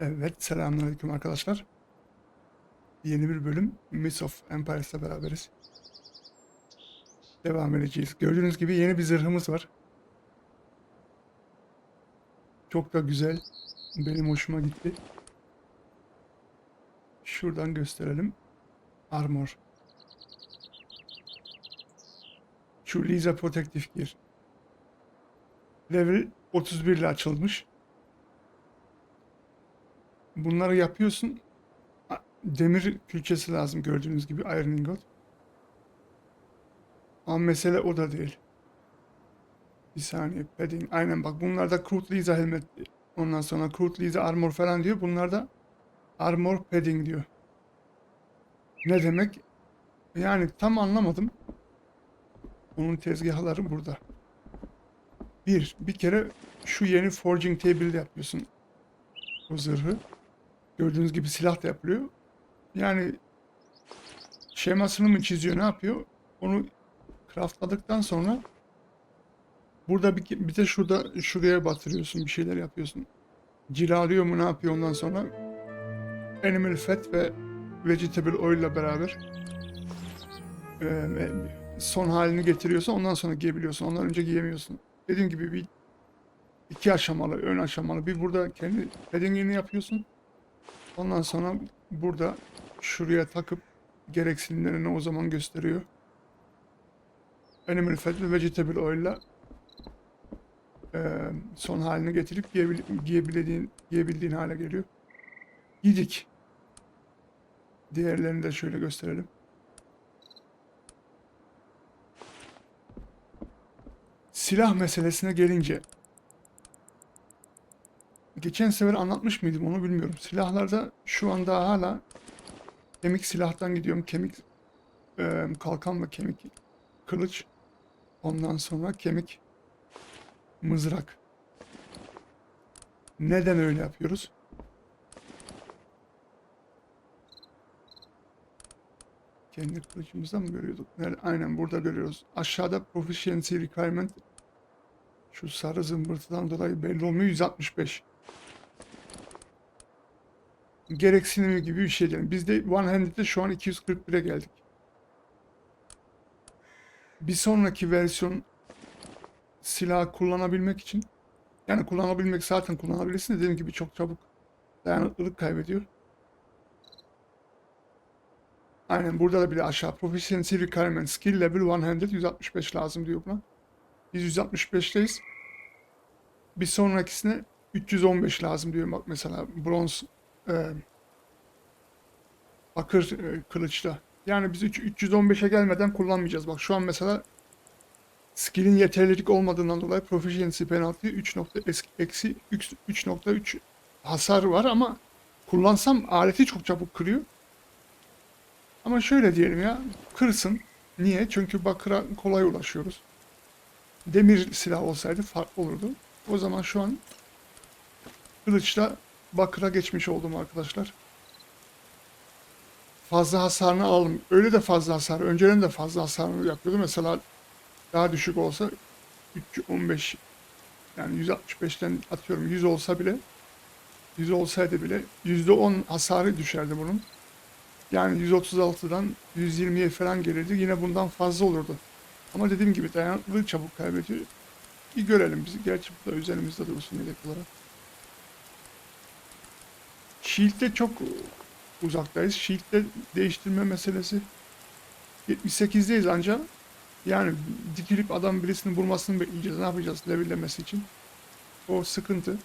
Evet, selamünaleyküm arkadaşlar. Yeni bir bölüm Myths of Empires'la beraberiz. Devam edeceğiz. Gördüğünüz gibi yeni bir zırhımız var. Çok da güzel. Benim hoşuma gitti. Şuradan gösterelim. Armor. Şu Lisa Protective Gear. Level 31 ile açılmış. Bunları yapıyorsun. Demir külçesi lazım gördüğünüz gibi Iron Ingot. Ama mesele o da değil. Bir saniye padding. Aynen bak bunlar da Crude Lisa helmet. Ondan sonra Lisa armor falan diyor. Bunlar da armor padding diyor. Ne demek? Yani tam anlamadım. Onun tezgahları burada. Bir, bir kere şu yeni forging table'de yapıyorsun. O zırhı. Gördüğünüz gibi silah da yapılıyor. Yani şemasını mı çiziyor ne yapıyor? Onu craftladıktan sonra burada bir, bir de şurada şuraya batırıyorsun bir şeyler yapıyorsun. Cilalıyor mu ne yapıyor ondan sonra animal fat ve vegetable oil ile beraber e, son halini getiriyorsun ondan sonra giyebiliyorsun. Ondan önce giyemiyorsun. Dediğim gibi bir iki aşamalı, ön aşamalı. Bir burada kendi paddingini yapıyorsun. Ondan sonra burada şuraya takıp gereksinimlerini o zaman gösteriyor. Animal fat ve vegetable oil ile son haline getirip giyebil giyebildiğin, giyebildiğin hale geliyor. Giydik. Diğerlerini de şöyle gösterelim. Silah meselesine gelince Geçen sefer anlatmış mıydım onu bilmiyorum. Silahlarda şu anda hala kemik silahtan gidiyorum. Kemik e, kalkan ve kemik kılıç. Ondan sonra kemik mızrak. Neden öyle yapıyoruz? Kendi kılıcımızda mı görüyorduk? Nerede? Aynen burada görüyoruz. Aşağıda proficiency requirement şu sarı zımbırtıdan dolayı belli olmuyor. 165 gereksinimi gibi bir şey diyelim. Biz de One Handed'de şu an 241'e geldik. Bir sonraki versiyon silah kullanabilmek için yani kullanabilmek zaten kullanabilirsin de dediğim gibi çok çabuk dayanıklılık kaybediyor. Aynen burada da bile aşağı Proficiency Requirement Skill Level 100 165 lazım diyor buna. Biz 165'teyiz. Bir sonrakisine 315 lazım diyor bak mesela bronz e, bakır e, kılıçla. Yani biz üç- 315'e gelmeden kullanmayacağız. Bak şu an mesela skill'in yeterlilik olmadığından dolayı proficiency penalty 3 nokta eski- eksi 3 3.3 hasar var ama kullansam aleti çok çabuk kırıyor. Ama şöyle diyelim ya kırsın. Niye? Çünkü bakıra kolay ulaşıyoruz. Demir silah olsaydı farklı olurdu. O zaman şu an kılıçla bakıra geçmiş oldum arkadaşlar. Fazla hasarını aldım. Öyle de fazla hasar. Önceden de fazla hasarını yapıyordu. Mesela daha düşük olsa 315 yani 165'ten atıyorum 100 olsa bile 100 olsaydı bile %10 hasarı düşerdi bunun. Yani 136'dan 120'ye falan gelirdi. Yine bundan fazla olurdu. Ama dediğim gibi dayanıklılığı çabuk kaybediyor. Bir görelim bizi. Gerçi bu da üzerimizde dursun yedek olarak. Shield'de çok uzaktayız. Shield'de değiştirme meselesi 78'deyiz ancak. Yani dikilip adam birisinin vurmasını bekleyeceğiz. Ne yapacağız levellemesi için? O sıkıntı.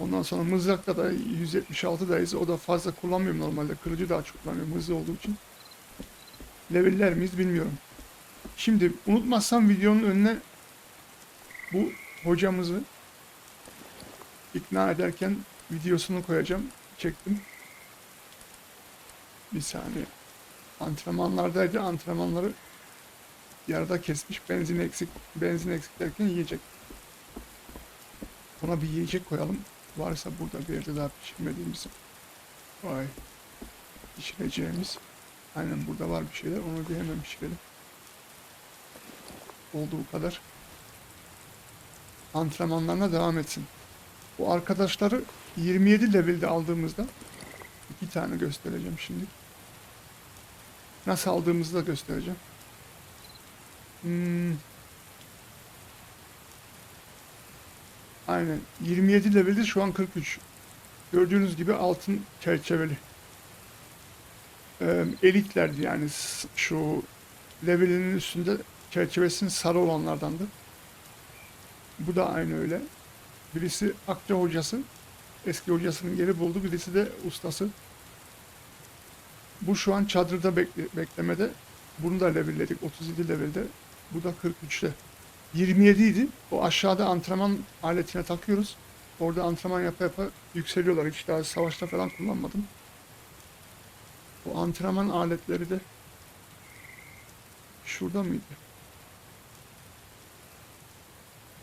Ondan sonra mızrakta da 176'dayız. O da fazla kullanmıyorum normalde. Kılıcı daha çok kullanıyorum hızlı olduğu için. Leveller miyiz bilmiyorum. Şimdi unutmazsam videonun önüne bu hocamızı ikna ederken videosunu koyacağım. Çektim. Bir saniye. Antrenmanlardaydı. Antrenmanları yarıda kesmiş. Benzin eksik. Benzin eksik derken yiyecek. Ona bir yiyecek koyalım. varsa burada bir yerde daha pişirmediğimiz vay pişireceğimiz aynen burada var bir şeyler onu bir hemen pişirelim. Oldu bu kadar. Antrenmanlarına devam etsin. Bu arkadaşları 27 levelde aldığımızda iki tane göstereceğim şimdi. Nasıl aldığımızı da göstereceğim. Hmm. Aynen. 27 levelde şu an 43. Gördüğünüz gibi altın çerçeveli. Ee, elitlerdi yani şu levelinin üstünde çerçevesinin sarı olanlardandı. Bu da aynı öyle. Birisi Akça hocası. Eski hocasının geri buldu. Birisi de ustası. Bu şu an çadırda bekle- beklemede. Bunu da levelledik. 37 levelde. Bu da 43'te. 27 idi. O aşağıda antrenman aletine takıyoruz. Orada antrenman yapa yapa yükseliyorlar. Hiç daha savaşta falan kullanmadım. Bu antrenman aletleri de şurada mıydı?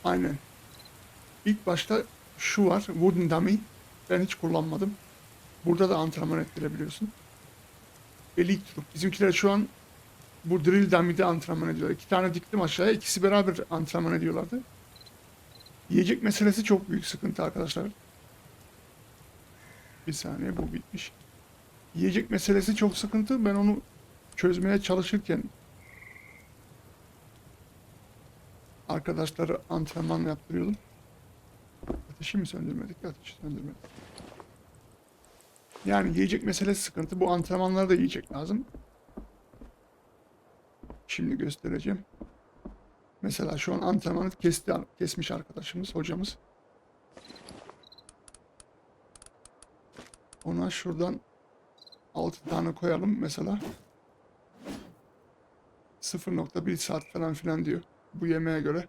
Aynen. İlk başta şu var. Wooden Dummy. Ben hiç kullanmadım. Burada da antrenman ettirebiliyorsun. Troop. Bizimkiler şu an bu Drill Dummy'de antrenman ediyorlar. İki tane diktim aşağıya. ikisi beraber antrenman ediyorlardı. Yiyecek meselesi çok büyük sıkıntı arkadaşlar. Bir saniye bu bitmiş. Yiyecek meselesi çok sıkıntı. Ben onu çözmeye çalışırken arkadaşları antrenman yaptırıyordum. Ateşi mi söndürmedik? Ateşi söndürmedik. Yani yiyecek meselesi sıkıntı. Bu antrenmanlarda yiyecek lazım. Şimdi göstereceğim. Mesela şu an antrenmanı kesti, kesmiş arkadaşımız, hocamız. Ona şuradan 6 tane koyalım mesela. 0.1 saat falan filan diyor. Bu yemeğe göre.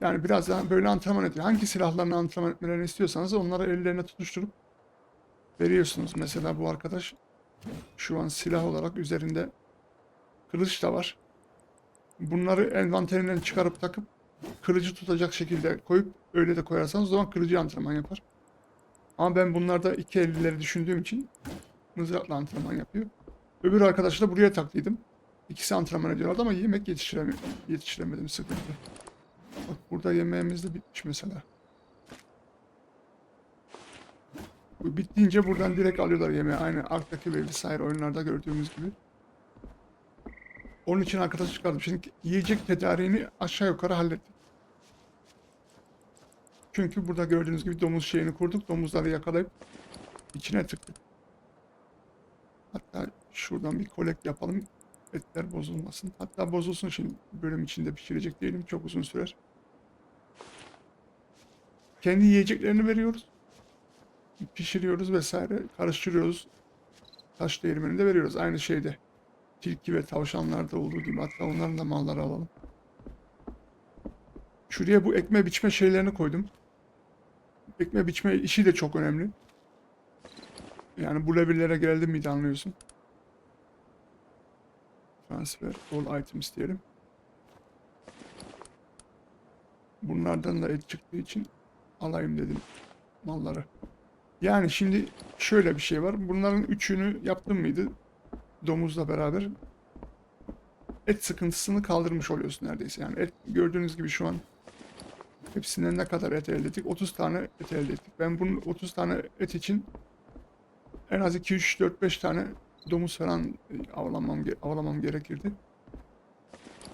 Yani biraz daha böyle antrenman ediyor. Hangi silahlarını antrenman etmelerini istiyorsanız onları ellerine tutuşturup veriyorsunuz. Mesela bu arkadaş şu an silah olarak üzerinde kılıç da var. Bunları envanterinden çıkarıp takıp kılıcı tutacak şekilde koyup öyle de koyarsanız o zaman kılıcı antrenman yapar. Ama ben bunlarda iki ellileri düşündüğüm için mızrakla antrenman yapıyor. Öbür arkadaşı da buraya taktıydım. İkisi antrenman ediyorlardı ama yemek yetiştireme yetiştiremedim sıkıntı. Bak burada yemeğimiz de bitmiş mesela. Bu bittiğince buradan direkt alıyorlar yemeği. Aynı Ark'taki ve vesaire oyunlarda gördüğümüz gibi. Onun için arkadaş çıkardım. Şimdi yiyecek tedariğini aşağı yukarı hallettik. Çünkü burada gördüğünüz gibi domuz şeyini kurduk. Domuzları yakalayıp içine tıktık. Hatta şuradan bir kolek yapalım. Etler bozulmasın. Hatta bozulsun şimdi bölüm içinde pişirecek değilim. Çok uzun sürer. Kendi yiyeceklerini veriyoruz. Pişiriyoruz vesaire. Karıştırıyoruz. Taş değirmeninde veriyoruz. Aynı şeyde. Tilki ve tavşanlarda olduğu gibi. Hatta onların da malları alalım. Şuraya bu ekme biçme şeylerini koydum. Ekme biçme işi de çok önemli. Yani bu levellere geldim miydi anlıyorsun. Transfer all items diyelim. Bunlardan da et çıktığı için alayım dedim malları. Yani şimdi şöyle bir şey var. Bunların üçünü yaptım mıydı? Domuzla beraber et sıkıntısını kaldırmış oluyorsun neredeyse. Yani et gördüğünüz gibi şu an hepsinden ne kadar et elde ettik? 30 tane et elde ettik. Ben bunun 30 tane et için en az 2 3 4 5 tane domuz falan e, avlamam avlamam gerekirdi.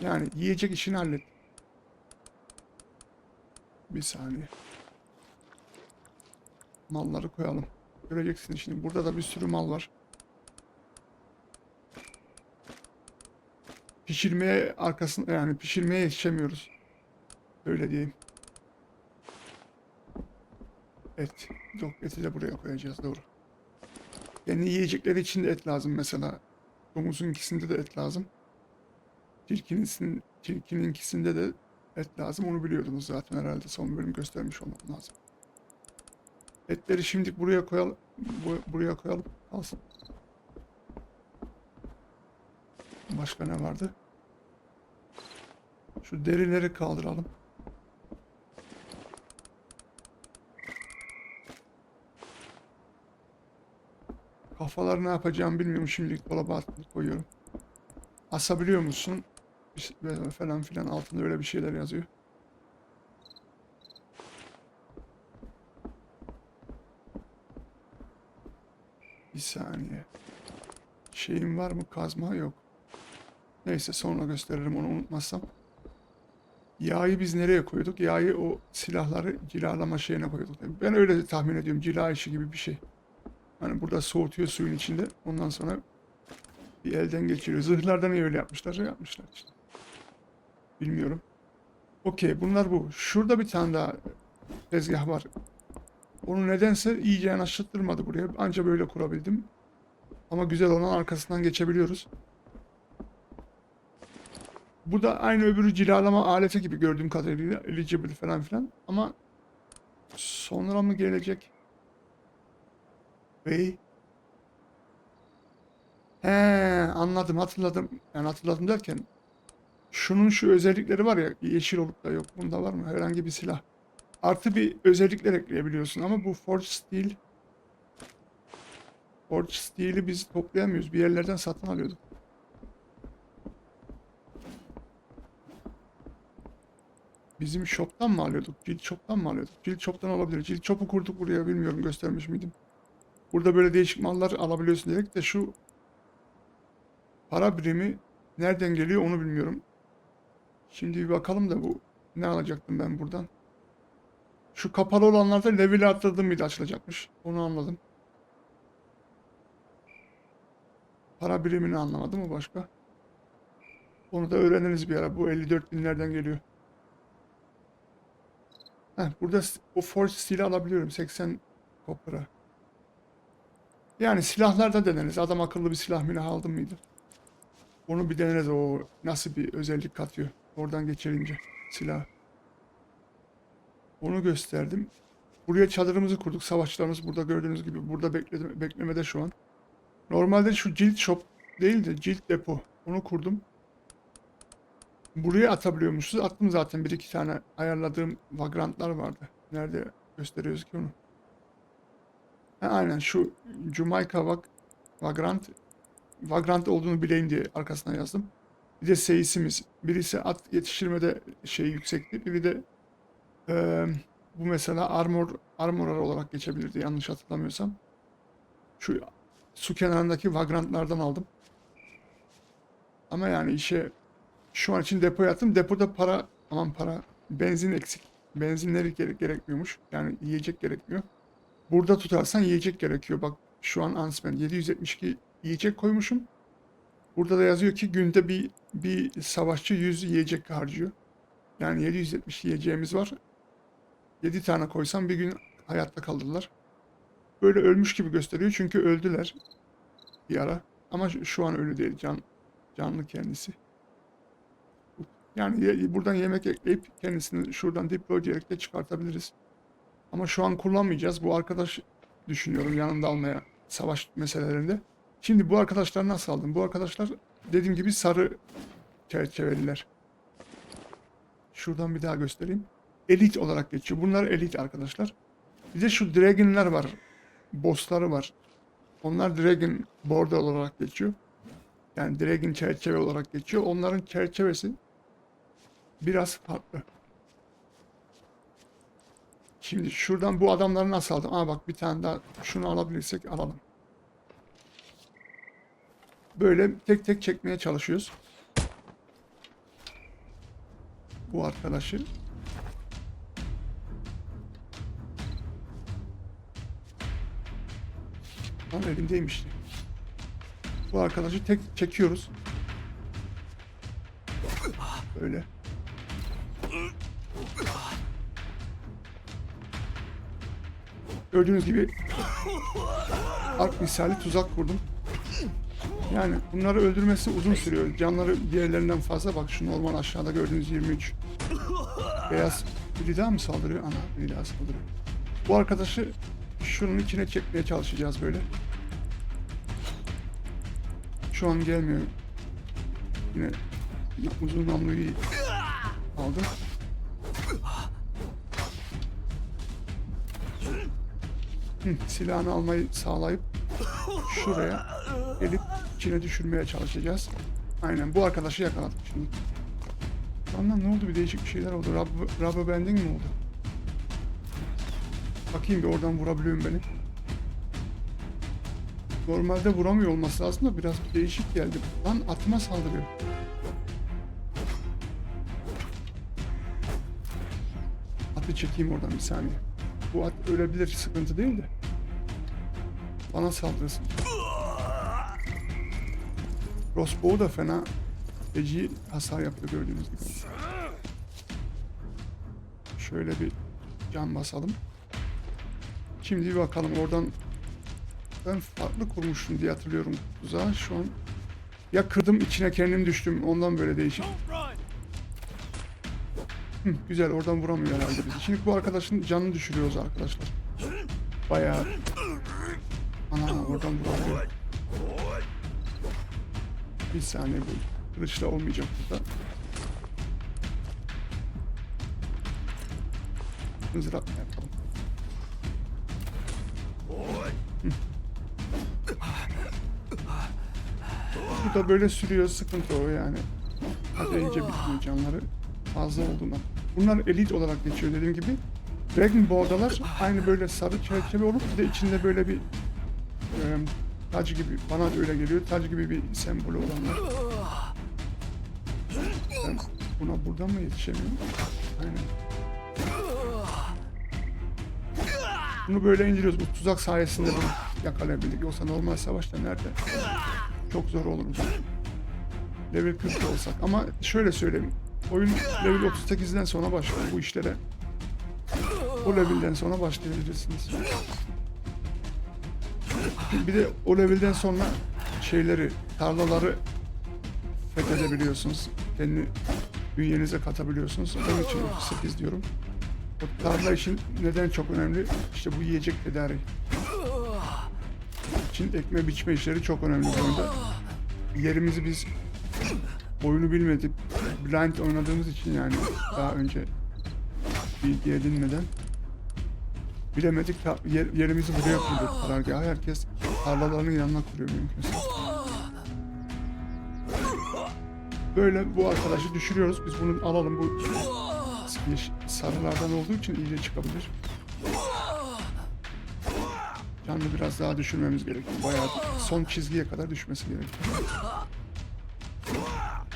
Yani yiyecek işini hallettim. Bir saniye. Malları koyalım. Göreceksin şimdi. Burada da bir sürü mal var. Pişirmeye arkasında yani pişirmeye yetişemiyoruz. Öyle diyeyim. Et. Yok eti de buraya koyacağız doğru. Yani yiyecekleri için de et lazım mesela. Domuzun ikisinde de et lazım. Tilkinin, tilkinin ikisinde de et lazım. Onu biliyordunuz zaten herhalde. Son bölüm göstermiş olmam lazım. Etleri şimdi buraya koyalım. Bu, buraya koyalım. Alsın. Başka ne vardı? Şu derileri kaldıralım. Kafalar ne yapacağım bilmiyorum. Şimdilik dolaba koyuyorum. Asabiliyor musun? Şey falan filan altında öyle bir şeyler yazıyor. Bir saniye. Şeyim var mı? Kazma yok. Neyse sonra gösteririm onu unutmazsam. Yağı biz nereye koyduk? Yağı o silahları cilalama şeyine koyduk. Ben öyle tahmin ediyorum. Cila işi gibi bir şey. Hani burada soğutuyor suyun içinde. Ondan sonra bir elden geçiriyor. Zırhlarda niye öyle yapmışlar? Yapmışlar işte. Bilmiyorum. Okey bunlar bu. Şurada bir tane daha tezgah var. Onu nedense iyice yanaştırmadı buraya. Anca böyle kurabildim. Ama güzel olan arkasından geçebiliyoruz. Bu da aynı öbürü cilalama aleti gibi gördüğüm kadarıyla. Eligible falan filan. Ama sonra mı gelecek? Bey. He anladım hatırladım. Yani hatırladım derken şunun şu özellikleri var ya yeşil olup da yok. Bunda var mı? Herhangi bir silah. Artı bir özellikler ekleyebiliyorsun ama bu Forge Steel Forge Steel'i biz toplayamıyoruz. Bir yerlerden satın alıyorduk. Bizim shop'tan mı alıyorduk? Cilt shop'tan mı alıyorduk? Cilt shop'tan olabilir. Cilt shop'u kurduk buraya bilmiyorum göstermiş miydim? Burada böyle değişik mallar alabiliyorsun dedik de şu para birimi nereden geliyor onu bilmiyorum. Şimdi bir bakalım da bu ne alacaktım ben buradan. Şu kapalı olanlarda level atladığım bir de açılacakmış. Onu anladım. Para birimini anlamadım mı başka? Onu da öğreniriz bir ara. Bu 54 binlerden geliyor. Heh, burada o force stili alabiliyorum. 80 kopra. Yani silahlarda deneriz. Adam akıllı bir silah milah aldım mıydı? Onu bir deneriz o nasıl bir özellik katıyor. Oradan geçirince silah. Onu gösterdim. Buraya çadırımızı kurduk. Savaşçılarımız burada gördüğünüz gibi. Burada bekledim, beklemede şu an. Normalde şu cilt shop değil de cilt depo. Onu kurdum. Buraya atabiliyormuşuz. Attım zaten bir iki tane ayarladığım vagrantlar vardı. Nerede gösteriyoruz ki onu? Ha, aynen şu Jamaica vag vagrant vagrant olduğunu bileyim diye arkasına yazdım. Bir de seyisimiz. Birisi at yetiştirmede şey yüksekti. Biri de eee, bu mesela armor armorer olarak geçebilirdi yanlış hatırlamıyorsam. Şu su kenarındaki vagrantlardan aldım. Ama yani işe şu an için depoya attım. Depoda para aman para benzin eksik. Benzinleri gerek, gerekmiyormuş. Yani yiyecek gerekmiyor. Burada tutarsan yiyecek gerekiyor. Bak şu an unspent 772 yiyecek koymuşum. Burada da yazıyor ki günde bir bir savaşçı 100 yiyecek harcıyor. Yani 770 yiyeceğimiz var. 7 tane koysam bir gün hayatta kalırlar. Böyle ölmüş gibi gösteriyor çünkü öldüler bir ara. Ama şu an ölü değil. Can, canlı kendisi. Yani ye- buradan yemek ekleyip kendisini şuradan deploy diyerek de çıkartabiliriz. Ama şu an kullanmayacağız. Bu arkadaş düşünüyorum yanımda almaya savaş meselelerinde. Şimdi bu arkadaşlar nasıl aldım? Bu arkadaşlar dediğim gibi sarı çerçeveliler. Şuradan bir daha göstereyim. Elit olarak geçiyor. Bunlar elit arkadaşlar. Bir de şu dragonlar var. Bossları var. Onlar dragon border olarak geçiyor. Yani dragon çerçeve olarak geçiyor. Onların çerçevesi biraz farklı. Şimdi şuradan bu adamları nasıl aldım? Aa bak bir tane daha şunu alabilirsek alalım. Böyle tek tek çekmeye çalışıyoruz. Bu arkadaşı. Lan elimdeymişti. Bu arkadaşı tek çekiyoruz. Böyle. Gördüğünüz gibi ark misali tuzak kurdum. Yani bunları öldürmesi uzun sürüyor. Canları diğerlerinden fazla. Bak şu normal aşağıda gördüğünüz 23. Beyaz biri daha mı saldırıyor? Ana biri daha saldırıyor. Bu arkadaşı şunun içine çekmeye çalışacağız böyle. Şu an gelmiyor. Yine uzun namluyu aldım. Silahını almayı sağlayıp şuraya gelip içine düşürmeye çalışacağız. Aynen bu arkadaşı yakaladık şimdi. Ondan ne oldu bir değişik bir şeyler oldu. Rub, rubber banding mi oldu? Bakayım bir oradan vurabiliyor mu beni? Normalde vuramıyor olması lazım da biraz değişik geldi. Lan atıma saldırıyor. Atı çekeyim oradan bir saniye. Bu at ölebilir sıkıntı değil de. Bana saldırsın. Crossbow da fena feci hasar yapıyor gördüğünüz gibi. Şöyle bir can basalım. Şimdi bir bakalım oradan ben farklı kurmuştum diye hatırlıyorum tuzağı. Şu an ya kırdım içine kendim düştüm ondan böyle değişik. Hı, güzel oradan vuramıyor herhalde bizi. Şimdi bu arkadaşın canını düşürüyoruz arkadaşlar. Bayağı Ana oradan. Bir saniye bu kılıçla olmayacak burada. Mızrak mı yapalım? Bu da böyle sürüyor sıkıntı o yani. Acayince bitmiyor canları fazla olduğundan. Bunlar elit olarak geçiyor dediğim gibi. Dragon Ball'dalar aynı böyle sarı çerçeve olup bir de içinde böyle bir tac gibi bana öyle geliyor. Tac gibi bir sembolü olanlar. Ben buna buradan mı yetişemiyorum? Aynen. Bunu böyle indiriyoruz. Bu tuzak sayesinde bunu yakalayabildik. Yoksa normal savaşta nerede? Çok zor olur. Level 40 olsak. Ama şöyle söyleyeyim. Oyun level 38'den sonra başlıyor bu işlere. O levelden sonra başlayabilirsiniz. Bir de o levelden sonra şeyleri, tarlaları fethedebiliyorsunuz. Kendi bünyenize katabiliyorsunuz. Onun için 38 diyorum. O tarla için neden çok önemli? İşte bu yiyecek tedariği. için ekme biçme işleri çok önemli bu. Yerimizi biz oyunu bilmedik. Blind oynadığımız için yani daha önce bilgi edinmeden bilemedik. Yerimizi buraya kurduk karargahı. Herkes tarlalarının yanına kuruyor mümkünse. Böyle bu arkadaşı düşürüyoruz. Biz bunu alalım. Bu sarılardan olduğu için iyice çıkabilir. Canlı biraz daha düşürmemiz gerekiyor. Bayağı son çizgiye kadar düşmesi gerekiyor.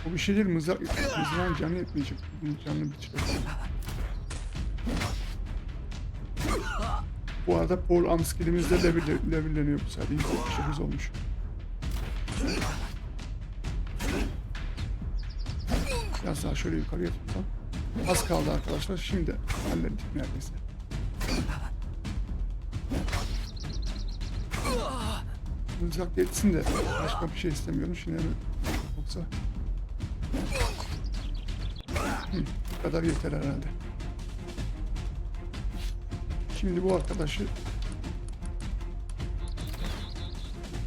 Bu bir şey değil. Mızrak, mızrağın canı yetmeyecek. Bunun canını bitirecek. Bu arada Paul Amskill'imiz de level, levelleniyor bu sefer. 179 olmuş. Biraz daha şöyle yukarıya tutsam. Az kaldı arkadaşlar. Şimdi hallettik neredeyse. Mızrak yetsin de başka bir şey istemiyorum. Şimdi hemen yoksa Hı, bu kadar yeter herhalde. Şimdi bu arkadaşı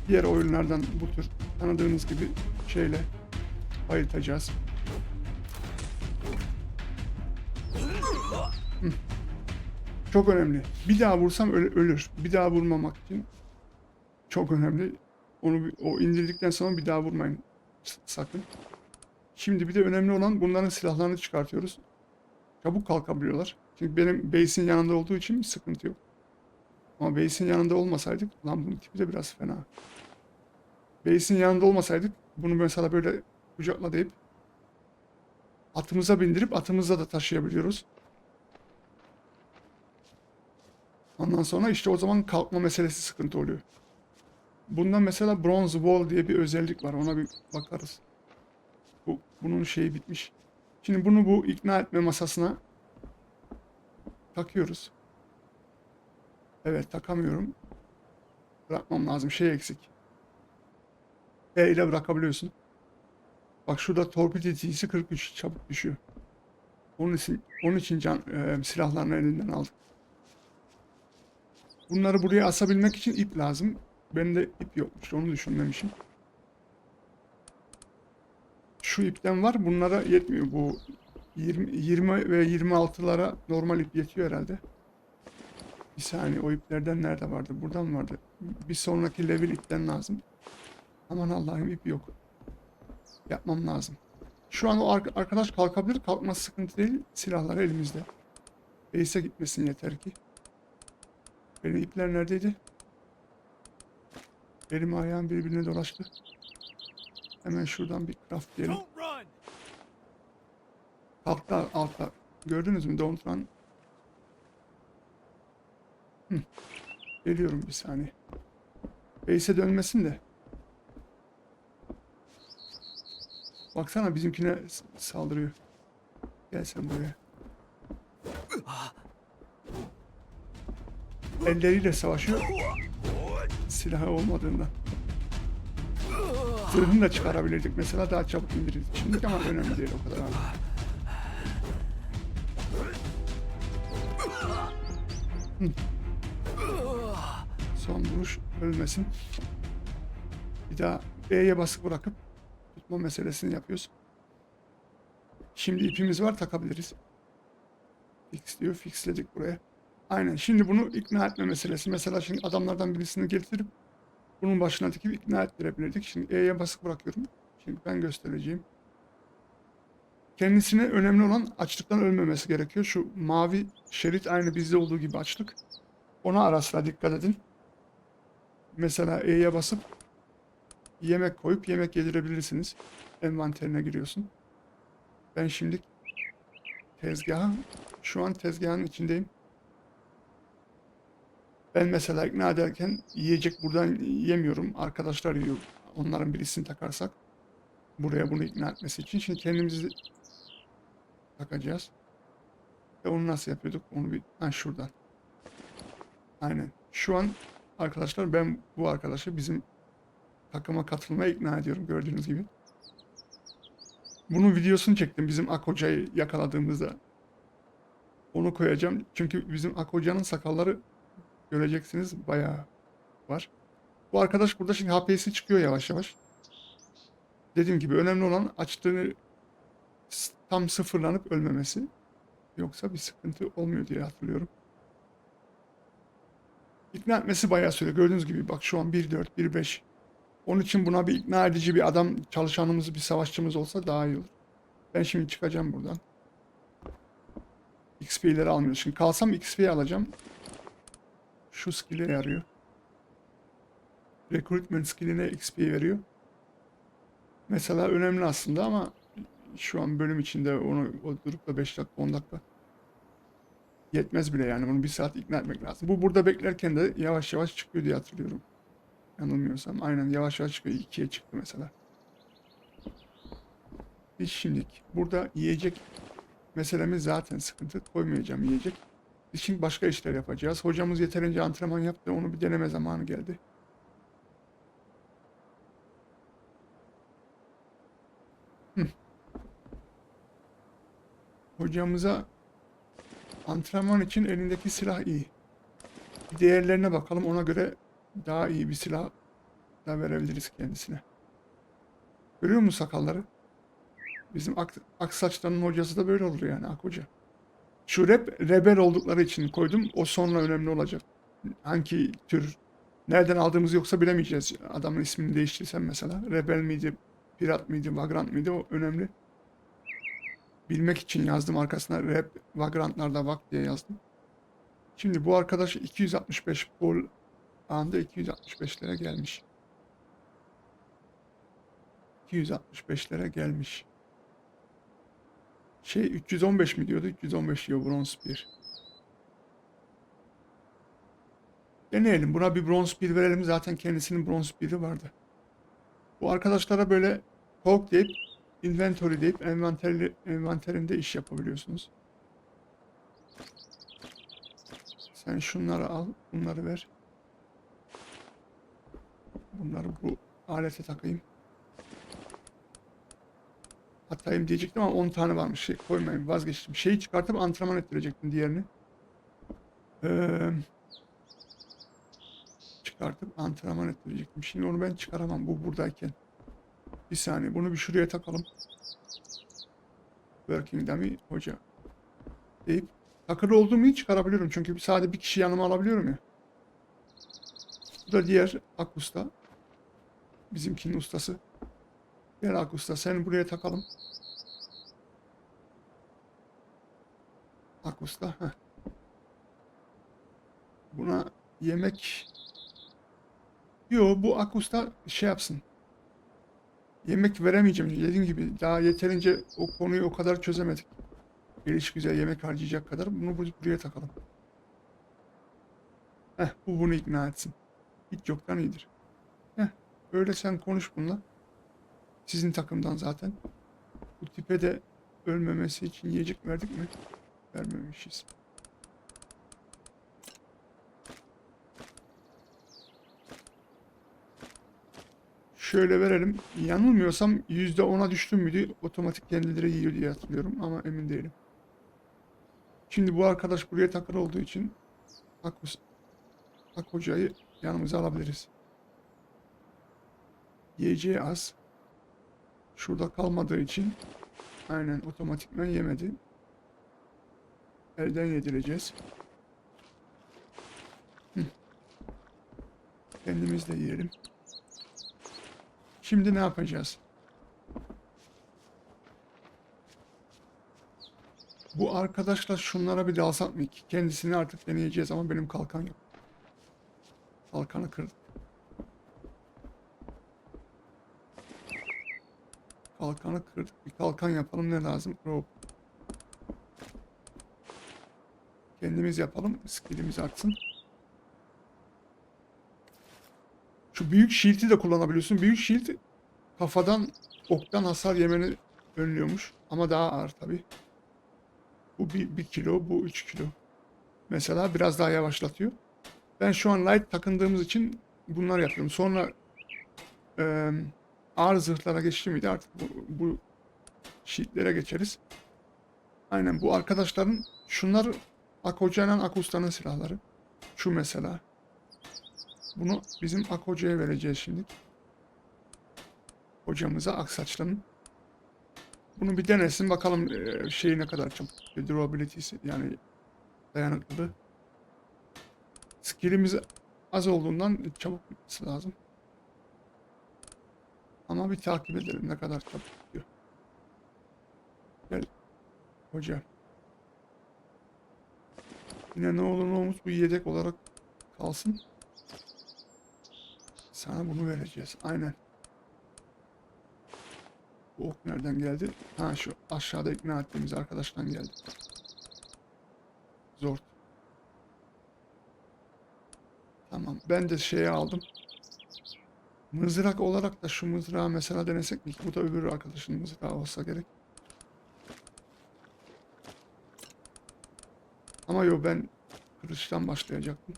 diğer oyunlardan bu tür tanıdığınız gibi şeyle bayıltacağız. Hı. Çok önemli. Bir daha vursam öl- ölür. Bir daha vurmamak için çok önemli. Onu o indirdikten sonra bir daha vurmayın sakın. Şimdi bir de önemli olan bunların silahlarını çıkartıyoruz. Çabuk kalkabiliyorlar. Çünkü benim base'in yanında olduğu için bir sıkıntı yok. Ama base'in yanında olmasaydık, lan bunun tipi de biraz fena. Base'in yanında olmasaydık bunu mesela böyle kucakla deyip atımıza bindirip atımıza da taşıyabiliyoruz. Ondan sonra işte o zaman kalkma meselesi sıkıntı oluyor. Bundan mesela Bronze Wall diye bir özellik var. Ona bir bakarız. Bu, bunun şeyi bitmiş. Şimdi bunu bu ikna etme masasına takıyoruz. Evet takamıyorum. Bırakmam lazım. Şey eksik. E ile bırakabiliyorsun. Bak şurada torpiditisi 43 çabuk düşüyor. Onun için onun için can e, silahlarını elinden aldık. Bunları buraya asabilmek için ip lazım. Bende ip yokmuş. Onu düşünmemişim. Şu ipten var. Bunlara yetmiyor. Bu 20, 20 ve 26'lara normal ip yetiyor herhalde. Bir saniye o iplerden nerede vardı? Buradan vardı? bir sonraki level ipten lazım. Aman Allah'ım ip yok. Yapmam lazım. Şu an o ar- arkadaş kalkabilir. Kalkması sıkıntı değil. Silahları elimizde. Base'e gitmesin yeter ki. Benim ipler neredeydi? Elim ayağım birbirine dolaştı. Hemen şuradan bir craft diyelim. Altta altta. Gördünüz mü? Don't run. Hı. Geliyorum bir saniye. Base'e dönmesin de. Baksana bizimkine saldırıyor. Gel sen buraya. Elleriyle savaşıyor. Silahı olmadığından. Zırhını da çıkarabilirdik mesela daha çabuk indirirdik. Şimdi ama önemli değil o kadar abi. Son vuruş ölmesin. Bir daha E'ye basıp bırakıp tutma meselesini yapıyoruz. Şimdi ipimiz var takabiliriz. Fix diyor. Fixledik buraya. Aynen. Şimdi bunu ikna etme meselesi. Mesela şimdi adamlardan birisini getirip bunun başına dikip ikna ettirebilirdik. Şimdi E'ye basıp bırakıyorum. Şimdi ben göstereceğim. Kendisine önemli olan açlıktan ölmemesi gerekiyor. Şu mavi şerit aynı bizde olduğu gibi açlık. Ona ara sıra dikkat edin. Mesela E'ye basıp yemek koyup yemek yedirebilirsiniz. Envanterine giriyorsun. Ben şimdi tezgaha şu an tezgahın içindeyim. Ben mesela ikna ederken yiyecek buradan yemiyorum. Arkadaşlar yiyor. Onların birisini takarsak buraya bunu ikna etmesi için. Şimdi kendimizi takacağız. Ve onu nasıl yapıyorduk? Onu bir ha, şuradan. Aynen. Şu an arkadaşlar ben bu arkadaşı bizim takıma katılmaya ikna ediyorum gördüğünüz gibi. Bunun videosunu çektim bizim Akoca'yı yakaladığımızda. Onu koyacağım. Çünkü bizim Akoca'nın sakalları göreceksiniz bayağı var. Bu arkadaş burada şimdi HP'si çıkıyor yavaş yavaş. Dediğim gibi önemli olan açtığını tam sıfırlanıp ölmemesi. Yoksa bir sıkıntı olmuyor diye hatırlıyorum. İkna etmesi bayağı sürüyor. Gördüğünüz gibi bak şu an 1.4, 1.5. Onun için buna bir ikna edici bir adam, çalışanımız, bir savaşçımız olsa daha iyi olur. Ben şimdi çıkacağım buradan. XP'leri almıyoruz. Şimdi kalsam XP alacağım. Şu skill'e yarıyor. Recruitment skill'ine XP veriyor. Mesela önemli aslında ama şu an bölüm içinde onu o durup da 5 dakika 10 dakika yetmez bile yani bunu bir saat ikna etmek lazım. Bu burada beklerken de yavaş yavaş çıkıyor diye hatırlıyorum. Yanılmıyorsam aynen yavaş yavaş çıkıyor. 2'ye çıktı mesela. Biz şimdilik burada yiyecek meselemiz zaten sıkıntı. Koymayacağım yiyecek. Biz şimdi başka işler yapacağız. Hocamız yeterince antrenman yaptı. Onu bir deneme zamanı geldi. Hocamıza antrenman için elindeki silah iyi. Değerlerine bakalım. Ona göre daha iyi bir silah da verebiliriz kendisine. Görüyor musun sakalları? Bizim ak, Aksaçların hocası da böyle olur yani Akhoca. Şu rap, rebel oldukları için koydum. O sonra önemli olacak. Hangi tür, nereden aldığımız yoksa bilemeyeceğiz. Adamın ismini değiştirsem mesela. Rebel miydi, pirat mıydı, vagrant mıydı o önemli. Bilmek için yazdım arkasına rap, vagrantlarda vak diye yazdım. Şimdi bu arkadaş 265 gol anda 265'lere gelmiş. 265'lere gelmiş. Şey 315 mi diyordu? 315 diyor bronz 1. Deneyelim. Buna bir bronz 1 verelim. Zaten kendisinin bronz 1'i vardı. Bu arkadaşlara böyle talk deyip inventory deyip envanteri, envanterinde iş yapabiliyorsunuz. Sen şunları al, bunları ver. Bunları bu alete takayım. Atayım diyecektim ama 10 tane varmış. Şey koymayayım vazgeçtim. Şeyi çıkartıp antrenman ettirecektim diğerini. Ee, çıkartıp antrenman ettirecektim. Şimdi onu ben çıkaramam bu buradayken. Bir saniye bunu bir şuraya takalım. Working dummy hoca. Deyip takılı olduğumu hiç çıkarabiliyorum. Çünkü sadece bir kişi yanıma alabiliyorum ya. Bu da diğer Akusta. Bizimkinin ustası. Gel Akusta seni buraya takalım. Akusta. Heh. Buna yemek Yo bu Akusta şey yapsın. Yemek veremeyeceğim. Dediğim gibi daha yeterince o konuyu o kadar çözemedik. Geliş güzel yemek harcayacak kadar bunu bur- buraya takalım. Heh bu bunu ikna etsin. Hiç yoktan iyidir. Heh öyle sen konuş bununla. Sizin takımdan zaten. Bu tipe de ölmemesi için yiyecek verdik mi? Vermemişiz. Şöyle verelim. Yanılmıyorsam %10'a düştü müydü? Otomatik kendileri yiyor diye hatırlıyorum ama emin değilim. Şimdi bu arkadaş buraya takılı olduğu için Akus, Ak hocayı yanımıza alabiliriz. Yiyeceği az. Şurada kalmadığı için aynen otomatikman yemedi. Elden yedireceğiz. Hı. Kendimiz de yiyelim. Şimdi ne yapacağız? Bu arkadaşla şunlara bir dalsak mı? Kendisini artık deneyeceğiz ama benim kalkan yok. Kalkanı kırdık. Kalkanı kırdık. Bir kalkan yapalım ne lazım? Rope. Kendimiz yapalım. Skillimiz artsın. Şu büyük shield'i de kullanabiliyorsun. Büyük shield kafadan oktan hasar yemeni önlüyormuş. Ama daha ağır tabi. Bu bir, bir kilo, bu 3 kilo. Mesela biraz daha yavaşlatıyor. Ben şu an light takındığımız için bunlar yapıyorum. Sonra eee ağır zırhlara geçti miydi artık bu, bu shield'lere geçeriz. Aynen bu arkadaşların şunlar Akoca'nın Akusta'nın silahları. Şu mesela. Bunu bizim Ak hocaya vereceğiz şimdi. Hocamıza Aksaçlı'nın. Bunu bir denesin bakalım eee, şeyi ne kadar çabuk. Durability'si yani dayanıklılığı. Skillimiz az olduğundan çabuk bitmesi lazım. Ama bir takip edelim ne kadar çabuk gidiyor. Gel hoca. Yine ne olur ne olmuş bu yedek olarak kalsın. Sana bunu vereceğiz. Aynen. Bu ok nereden geldi? Ha şu aşağıda ikna ettiğimiz arkadaştan geldi. Zor. Tamam. Ben de şeyi aldım. Mızrak olarak da şu mızrağı mesela denesek mi? Bu da öbür arkadaşın mızrağı olsa gerek. Ama yok ben kılıçtan başlayacaktım.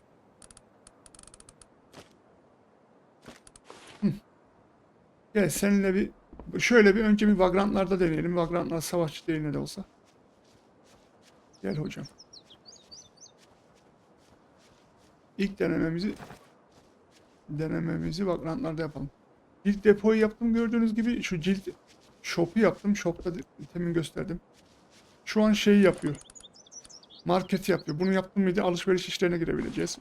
Gel seninle bir şöyle bir önce bir vagrantlarda deneyelim. Vagrantlar savaşçı değil ne de olsa. Gel hocam. İlk denememizi denememizi vagrantlarda yapalım. İlk depoyu yaptım gördüğünüz gibi şu cilt shop'u yaptım. Shop'ta temin gösterdim. Şu an şeyi yapıyor. Market yapıyor. Bunu yaptım mıydı alışveriş işlerine girebileceğiz.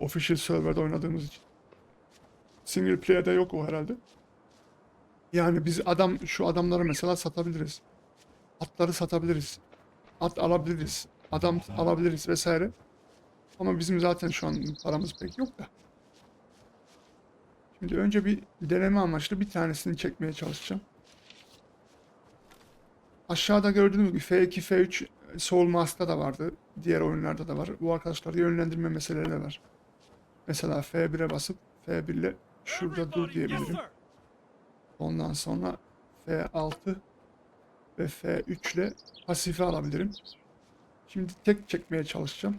Official server'da oynadığımız için. Single player'da yok o herhalde. Yani biz adam şu adamları mesela satabiliriz. Atları satabiliriz. At alabiliriz. Adam alabiliriz vesaire. Ama bizim zaten şu an paramız pek yok da. Şimdi önce bir deneme amaçlı bir tanesini çekmeye çalışacağım. Aşağıda gördüğünüz gibi F2, F3 Soul Mask'ta da vardı. Diğer oyunlarda da var. Bu arkadaşları yönlendirme meseleleri de var. Mesela F1'e basıp F1 ile şurada dur diyebilirim. Ondan sonra F6 ve F3 ile pasifi alabilirim. Şimdi tek çekmeye çalışacağım.